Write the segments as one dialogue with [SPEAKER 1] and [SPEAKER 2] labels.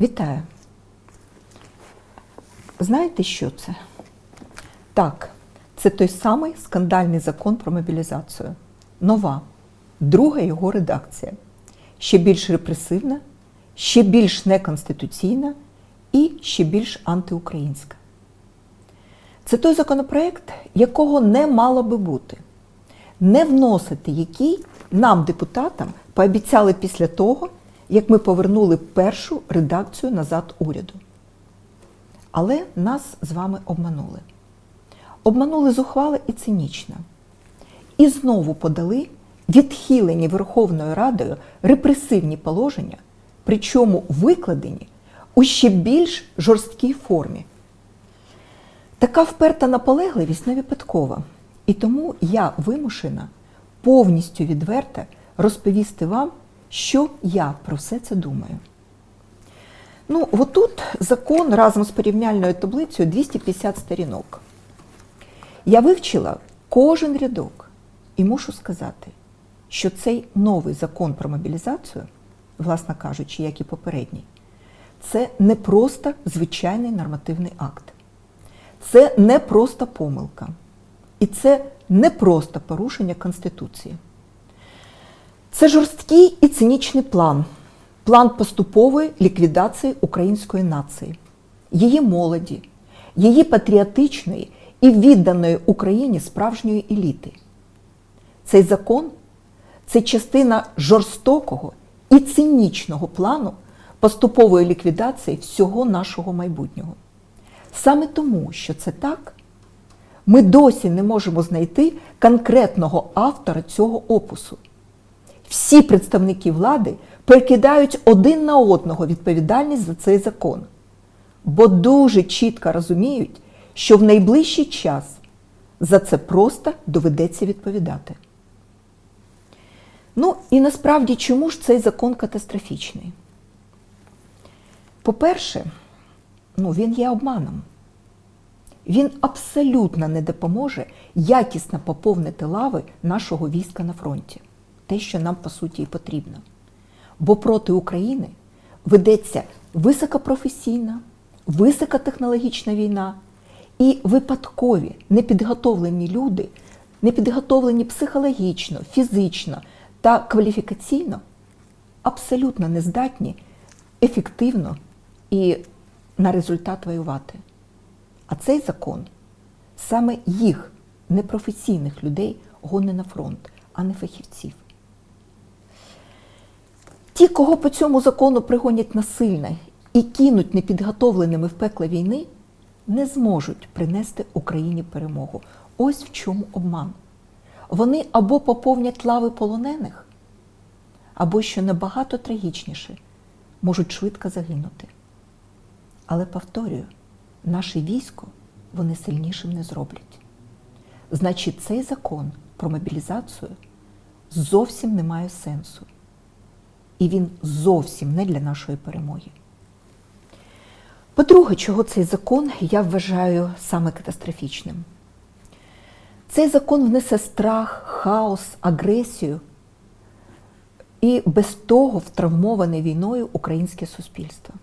[SPEAKER 1] Вітаю. Знаєте, що це? Так, це той самий скандальний закон про мобілізацію. Нова, друга його редакція. Ще більш репресивна, ще більш неконституційна і ще більш антиукраїнська. Це той законопроект, якого не мало би бути, не вносити який нам, депутатам, пообіцяли після того, як ми повернули першу редакцію назад уряду. Але нас з вами обманули. Обманули зухвало і цинічно. І знову подали відхилені Верховною Радою репресивні положення, причому викладені у ще більш жорсткій формі. Така вперта наполегливість не випадкова. І тому я вимушена повністю відверто розповісти вам, що я про все це думаю. Ну, отут закон разом з порівняльною таблицею 250 сторінок. Я вивчила кожен рядок і мушу сказати, що цей новий закон про мобілізацію, власне кажучи, як і попередній, це не просто звичайний нормативний акт. Це не просто помилка. І це не просто порушення Конституції. Це жорсткий і цинічний план, план поступової ліквідації української нації, її молоді, її патріотичної і відданої Україні справжньої еліти. Цей закон це частина жорстокого і цинічного плану поступової ліквідації всього нашого майбутнього. Саме тому, що це так, ми досі не можемо знайти конкретного автора цього опусу. Всі представники влади перекидають один на одного відповідальність за цей закон, бо дуже чітко розуміють, що в найближчий час за це просто доведеться відповідати. Ну і насправді, чому ж цей закон катастрофічний? По-перше, ну, він є обманом. Він абсолютно не допоможе якісно поповнити лави нашого війська на фронті, те, що нам по суті і потрібно. Бо проти України ведеться високопрофесійна, високотехнологічна війна, і випадкові непідготовлені люди, непідготовлені психологічно, фізично та кваліфікаційно, абсолютно не здатні ефективно і на результат воювати. А цей закон саме їх, непрофесійних людей, гоне на фронт, а не фахівців. Ті, кого по цьому закону пригонять насильно і кинуть непідготовленими в пекло війни, не зможуть принести Україні перемогу. Ось в чому обман. Вони або поповнять лави полонених, або, що набагато трагічніше, можуть швидко загинути. Але повторюю, наше військо вони сильнішим не зроблять. Значить, цей закон про мобілізацію зовсім не має сенсу. І він зовсім не для нашої перемоги. По-друге, чого цей закон я вважаю саме катастрофічним. Цей закон внесе страх, хаос, агресію і без того втравмоване війною українське суспільство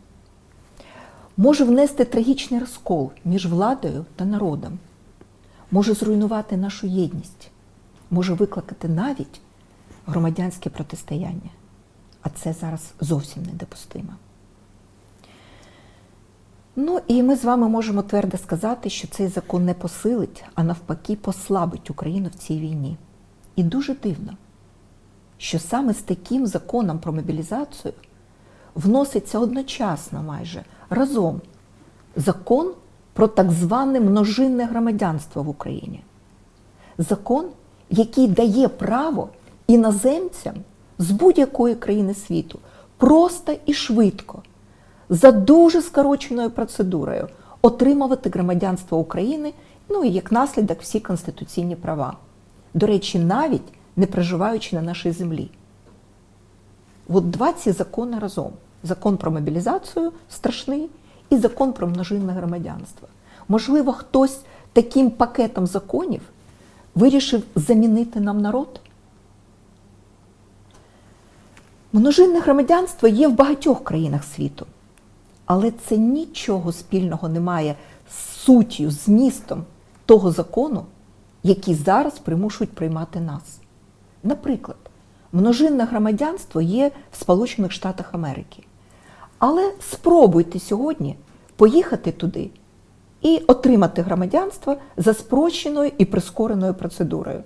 [SPEAKER 1] може внести трагічний розкол між владою та народом, може зруйнувати нашу єдність, може викликати навіть громадянське протистояння. А це зараз зовсім недопустимо. Ну і ми з вами можемо твердо сказати, що цей закон не посилить, а навпаки, послабить Україну в цій війні. І дуже дивно, що саме з таким законом про мобілізацію вноситься одночасно майже разом закон про так зване множинне громадянство в Україні. Закон, який дає право іноземцям з будь-якої країни світу просто і швидко, за дуже скороченою процедурою, отримувати громадянство України, ну і як наслідок всі конституційні права. До речі, навіть не проживаючи на нашій землі. От два ці закони разом: закон про мобілізацію страшний і закон про множинне громадянство. Можливо, хтось таким пакетом законів вирішив замінити нам народ? Множинне громадянство є в багатьох країнах світу. Але це нічого спільного не має з суттю, змістом того закону, який зараз примушують приймати нас. Наприклад, множинне громадянство є в Сполучених Штатах Америки. Але спробуйте сьогодні поїхати туди і отримати громадянство за спрощеною і прискореною процедурою.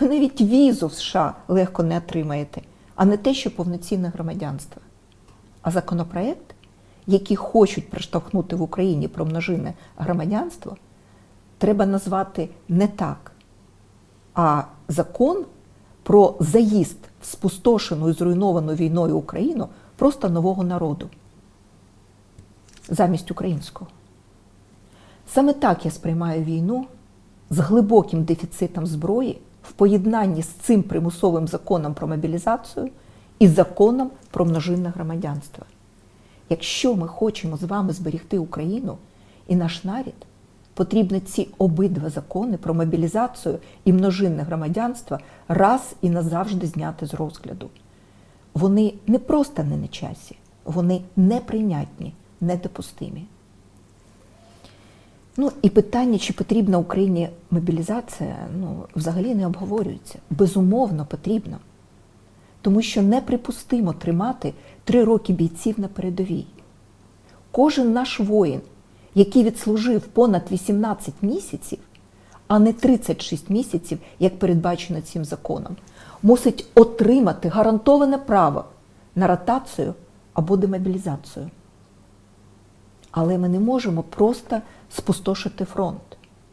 [SPEAKER 1] Ви навіть візу в США легко не отримаєте, а не те, що повноцінне громадянство. А законопроект, який хочуть проштовхнути в Україні про множинне громадянство, треба назвати не так, а закон про заїзд в спустошену і зруйновану війною Україну просто нового народу замість українського. Саме так я сприймаю війну з глибоким дефіцитом зброї в поєднанні з цим примусовим законом про мобілізацію і законом про множинне громадянство. Якщо ми хочемо з вами зберегти Україну і наш нарід, потрібно ці обидва закони про мобілізацію і множинне громадянство раз і назавжди зняти з розгляду. Вони не просто не на часі, вони неприйнятні, недопустимі. Ну і питання, чи потрібна Україні мобілізація, ну, взагалі не обговорюється. Безумовно, потрібно. Тому що неприпустимо тримати три роки бійців на передовій. Кожен наш воїн, який відслужив понад 18 місяців, а не 36 місяців, як передбачено цим законом, мусить отримати гарантоване право на ротацію або демобілізацію. Але ми не можемо просто спустошити фронт.